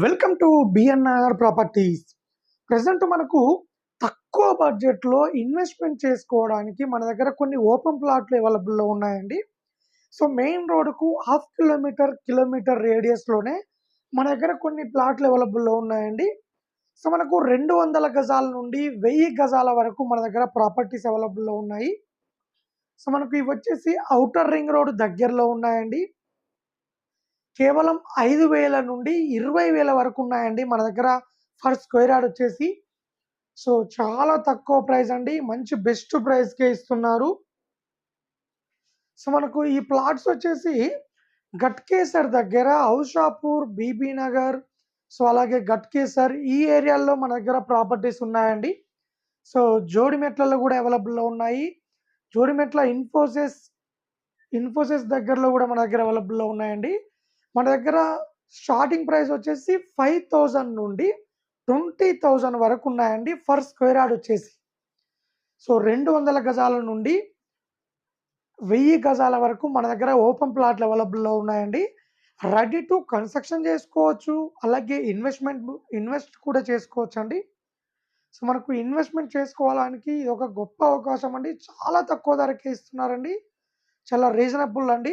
Welcome to BNR properties present మనకు తక్కువ బడ్జెట్లో ఇన్వెస్ట్మెంట్ చేసుకోవడానికి మన దగ్గర కొన్ని ఓపెన్ ప్లాట్లు అవైలబుల్లో ఉన్నాయండి. సో మెయిన్ రోడ్కు హాఫ్ కిలోమీటర్ కిలోమీటర్ రేడియస్లోనే మన దగ్గర కొన్ని ప్లాట్లు అవైలబుల్లో ఉన్నాయండి. సో మనకు రెండు వందల గజాల నుండి వెయ్యి గజాల వరకు మన దగ్గర ప్రాపర్టీస్ అవైలబుల్లో ఉన్నాయి. సో మనకు ఇవి వచ్చేసి అవుటర్ రింగ్ రోడ్ దగ్గరలో ఉన్నాయండి. కేవలం ఐదు వేల నుండి ఇరవై వేల వరకు ఉన్నాయండి మన దగ్గర ఫర్ స్క్వేర్ యార్డ్ వచ్చేసి. సో చాలా తక్కువ ప్రైస్ అండి. మంచి బెస్ట్ ప్రైస్కే ఇస్తున్నారు. సో మనకు ఈ ప్లాట్స్ వచ్చేసి గట్కేసర్ దగ్గర ఔషాపూర్ బీబీ నగర్ సో అలాగే గట్కేసర్ ఈ ఏరియాల్లో మన దగ్గర ప్రాపర్టీస్ ఉన్నాయండి. సో జోడిమెట్లలో కూడా అవైలబుల్లో ఉన్నాయి. జోడిమెట్ల ఇన్ఫోసిస్ ఇన్ఫోసిస్ దగ్గరలో కూడా మన దగ్గర అవైలబుల్లో ఉన్నాయండి. మన దగ్గర స్టార్టింగ్ ప్రైస్ వచ్చేసి ఫైవ్ థౌజండ్ నుండి ట్వంటీ థౌజండ్ వరకు ఉన్నాయండి ఫర్ స్క్వేర్ యార్డ్ వచ్చేసి. సో రెండు వందల గజాల నుండి వెయ్యి గజాల వరకు మన దగ్గర ఓపెన్ ప్లాట్లు అవైలబుల్లో ఉన్నాయండి. రెడీ టు కన్స్ట్రక్షన్ చేసుకోవచ్చు అలాగే ఇన్వెస్ట్మెంట్ ఇన్వెస్ట్ కూడా చేసుకోవచ్చు అండి సో మనకు ఇన్వెస్ట్మెంట్ చేసుకోవడానికి ఇది ఒక గొప్ప అవకాశం అండి. చాలా తక్కువ ధరకే ఇస్తున్నారండి. చాలా రీజనబుల్ అండి.